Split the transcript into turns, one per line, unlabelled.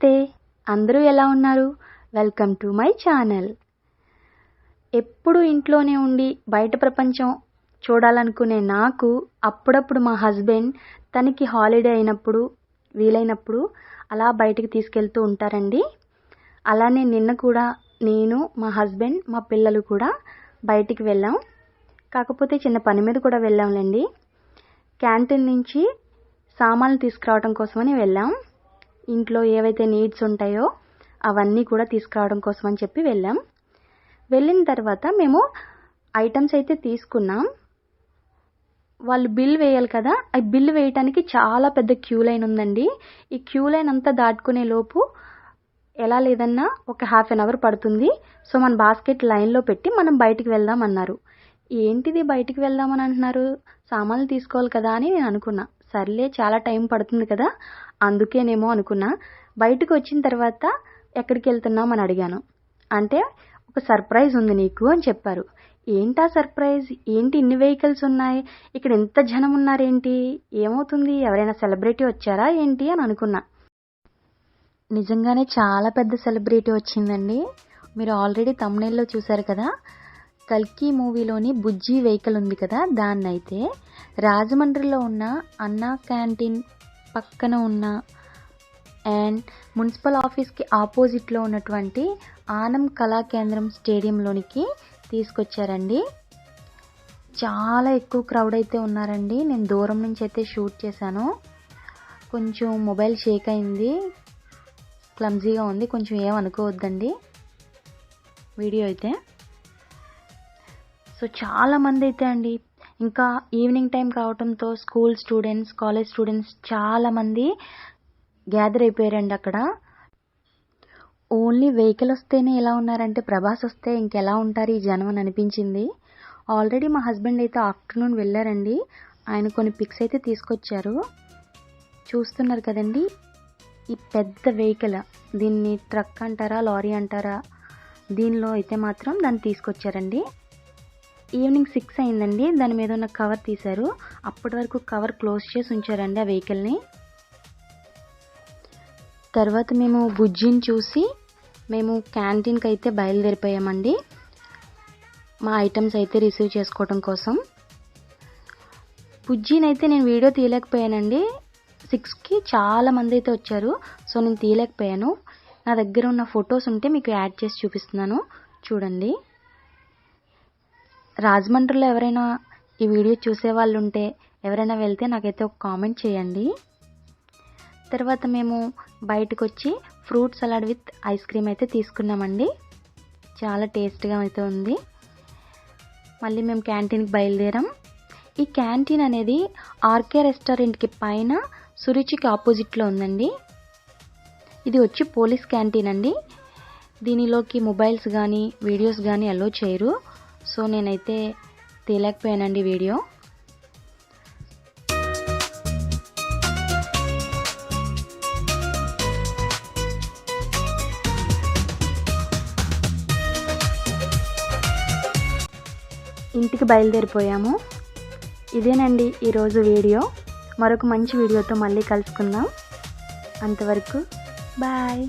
నమస్తే. అందరూ ఎలా ఉన్నారు? Welcome to my channel. ఎప్పుడు ఇంట్లోనే ఉండి బయట ప్రపంచం చూడాలనుకునే నాకు అప్పుడప్పుడు మా హస్బెండ్ తనకి హాలిడే అయినప్పుడు వీలైనప్పుడు అలా బయటికి తీసుకెళ్తూ ఉంటారండి. అలానే నిన్న కూడా నేను మా హస్బెండ్ మా పిల్లలు కూడా బయటికి వెళ్ళాం. కాకపోతే చిన్న పని మీద కూడా వెళ్ళాంలేండి. క్యాంటీన్ నుంచి సామాన్లు తీసుకురావడం కోసమని వెళ్ళాం. ఇంట్లో ఏవైతే నీడ్స్ ఉంటాయో అవన్నీ కూడా తీసుకురావడం కోసం అని చెప్పి వెళ్ళాం. వెళ్ళిన తర్వాత మేము ఐటమ్స్ అయితే తీసుకున్నాం. వాళ్ళు బిల్ వేయాలి కదా ఆ బిల్ వేయటానికి చాలా పెద్ద క్యూ లైన్ ఉందండి. ఈ క్యూ లైన్ అంతా దాటుకునే లోపు ఎలా లేదన్నా ఒక హాఫ్ అన్ అవర్ పడుతుంది. సో మన బాస్కెట్ లైన్లో పెట్టి మనం బయటికి వెళ్దాం అన్నారు. ఏంటిది బయటికి వెళ్దామని అంటున్నారు? సామాన్లు తీసుకోవాలి కదా అని నేను అనుకున్నా. సర్లే చాలా టైం పడుతుంది కదా. అందుకేనేమో అనుకున్నా. బయటకు వచ్చిన తర్వాత ఎక్కడికి వెళ్తున్నాం అని అడిగాను. అంటే ఒక సర్ప్రైజ్ ఉంది నీకు అని చెప్పారు. ఏంటా సర్ప్రైజ్? ఏంటి ఇన్ని వెహికల్స్ ఉన్నాయి? ఇక్కడ ఎంత జనం ఉన్నారేంటి? ఏమవుతుంది? ఎవరైనా సెలబ్రిటీ వచ్చారా ఏంటి అని అనుకున్నా. నిజంగానే చాలా పెద్ద సెలబ్రిటీ వచ్చిందండి. మీరు ఆల్రెడీ తమ్నేల్లో చూశారు కదా. కల్కి మూవీలోని బుజ్జి వెహికల్ ఉంది కదా దాన్నైతే రాజమండ్రిలో ఉన్న అన్నా క్యాంటీన్ పక్కన ఉన్న అండ్ మున్సిపల్ ఆఫీస్కి ఆపోజిట్లో ఉన్నటువంటి ఆనం కళా కేంద్రం స్టేడియంలోనికి తీసుకొచ్చారండి. చాలా ఎక్కువ క్రౌడ్ అయితే ఉన్నారండి. నేను దూరం నుంచి అయితే షూట్ చేశాను. కొంచెం మొబైల్ షేక్ అయింది. క్లమ్జీగా ఉంది. కొంచెం ఏమనుకోవద్దండి వీడియో అయితే. సో చాలామంది అయితే అండి. ఇంకా ఈవినింగ్ టైం కావడంతో స్కూల్ స్టూడెంట్స్ కాలేజ్ స్టూడెంట్స్ చాలామంది గ్యాదర్ అయిపోయారండి అక్కడ. ఓన్లీ వెహికల్ వస్తేనే ఎలా ఉన్నారంటే ప్రభాస్ వస్తే ఇంకెలా ఉంటారు ఈ జనం అని అనిపించింది. ఆల్రెడీ మా హస్బెండ్ అయితే ఆఫ్టర్నూన్ వెళ్ళారండి. ఆయన కొన్ని పిక్స్ అయితే తీసుకొచ్చారు. చూస్తున్నారు కదండి ఈ పెద్ద వెహికల్ దీన్ని ట్రక్ అంటారా లారీ అంటారా దీనిలో అయితే మాత్రం దాన్ని తీసుకొచ్చారండి. ఈవినింగ్ సిక్స్ అయిందండి. దాని మీద ఉన్న కవర్ తీశారు. అప్పటి వరకు కవర్ క్లోజ్ చేసి ఉంచారండి ఆ వెహికల్ని. తర్వాత మేము బుజ్జిని చూసి మేము క్యాంటీన్కి అయితే బయలుదేరిపోయామండి. మా ఐటమ్స్ అయితే రిసీవ్ చేసుకోవడం కోసం. బుజ్జిని అయితే నేను వీడియో తీయలేకపోయానండి. సిక్స్కి చాలా మంది అయితే వచ్చారు. సో నేను తీయలేకపోయాను. నా దగ్గర ఉన్న ఫొటోస్ ఉంటే మీకు యాడ్ చేసి చూపిస్తున్నాను. చూడండి. రాజమండ్రిలో ఎవరైనా ఈ వీడియో చూసే వాళ్ళు ఉంటే ఎవరైనా వెళ్తే నాకైతే ఒక కామెంట్ చేయండి. తర్వాత మేము బయటకు వచ్చి fruit salad with ice cream అయితే తీసుకున్నామండి. చాలా టేస్ట్గా అయితే ఉంది. మళ్ళీ మేము క్యాంటీన్కి బయలుదేరాం. ఈ క్యాంటీన్ అనేది ఆర్కే రెస్టారెంట్కి పైన సురుచికి ఆపోజిట్లో ఉందండి. ఇది వచ్చి పోలీస్ క్యాంటీన్ అండి. దీనిలోకి మొబైల్స్ కానీ వీడియోస్ కానీ అలో చేయరు. సో నేనైతే తీయలేకపోయానండి వీడియో. ఇంటికి బయలుదేరిపోయాము. ఇదేనండి ఈరోజు వీడియో. మరొక మంచి వీడియోతో మళ్ళీ కలుసుకుందాం. అంతవరకు బాయ్.